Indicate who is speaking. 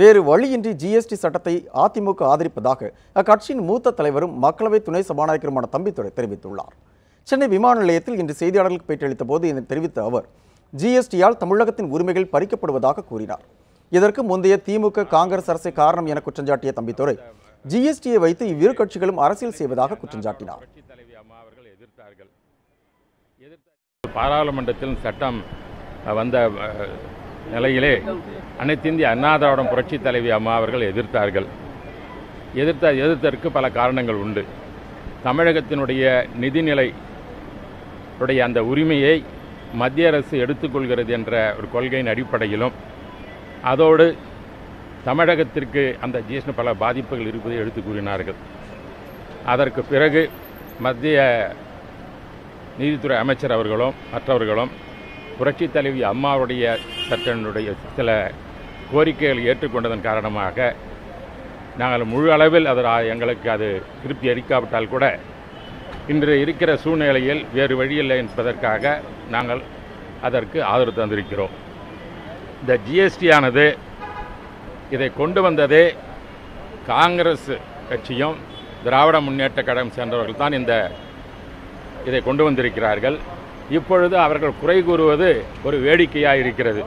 Speaker 1: வேறு வழியின்றி ஜிஎஸ்டி சட்டத்தை அதிமுக ஆதரிப்பதாக அக்கட்சியின் மூத்த தலைவரும் மக்களவை துணை சபாநாயகருமான தம்பித்துரை தெரிவித்துள்ளார். சென்னை விமான நிலையத்தில் இன்று செய்தியாளர்களுக்கு பேட்டியளித்த போது இதனை தெரிவித்த அவர் ஜிஎஸ்டியால் தமிழகத்தின் உரிமைகள் பறிக்கப்படுவதாக கூறினார். இதற்கு முந்தைய திமுக காங்கிரஸ் அரசை காரணம் என குற்றஞ்சாட்டிய தம்பித்துறை ஜிஎஸ்டியை வைத்து இவ்விரு கட்சிகளும் அரசியல் செய்வதாக
Speaker 2: குற்றம் சாட்டினார். பாராளுமன்றத்தில் சட்டம் வந்த நிலையிலே அனைத்து இந்திய புரட்சி புரட்சித் தலைவி அம்மா அவர்கள் எதிர்த்தார்கள். எதிர்த்த எதிர்த்தற்கு பல காரணங்கள் உண்டு. தமிழகத்தினுடைய நிதிநிலை உடைய அந்த உரிமையை மத்திய அரசு எடுத்துக்கொள்கிறது என்ற ஒரு கொள்கையின் அடிப்படையிலும் அதோடு தமிழகத்திற்கு அந்த ஜிஎஸ்டி பல பாதிப்புகள் இருப்பதை எடுத்து கூறினார்கள். அதற்கு பிறகு மத்திய நீதித்துறை அமைச்சர் அவர்களும் மற்றவர்களும் புரட்சித் தலைவி அம்மாவுடைய சட்டனுடைய சில கோரிக்கைகள் ஏற்றுக்கொண்டதன் காரணமாக நாங்கள் முழு அளவில் அதில் எங்களுக்கு அது திருப்தி அளிக்காவிட்டால் கூட இன்று இருக்கிற சூழ்நிலையில் வேறு வழியில்லை என்பதற்காக நாங்கள் அதற்கு ஆதரவு தந்திருக்கிறோம். இந்த ஜிஎஸ்டி ஆனது இதை கொண்டு வந்ததே காங்கிரஸ் கட்சியும் திராவிட முன்னேற்ற கழகம் சேர்ந்தவர்கள் தான் இந்த இதை கொண்டு வந்திருக்கிறார்கள். இப்பொழுது அவர்கள் குறை கூறுவது ஒரு வேடிக்கையாக இருக்கிறது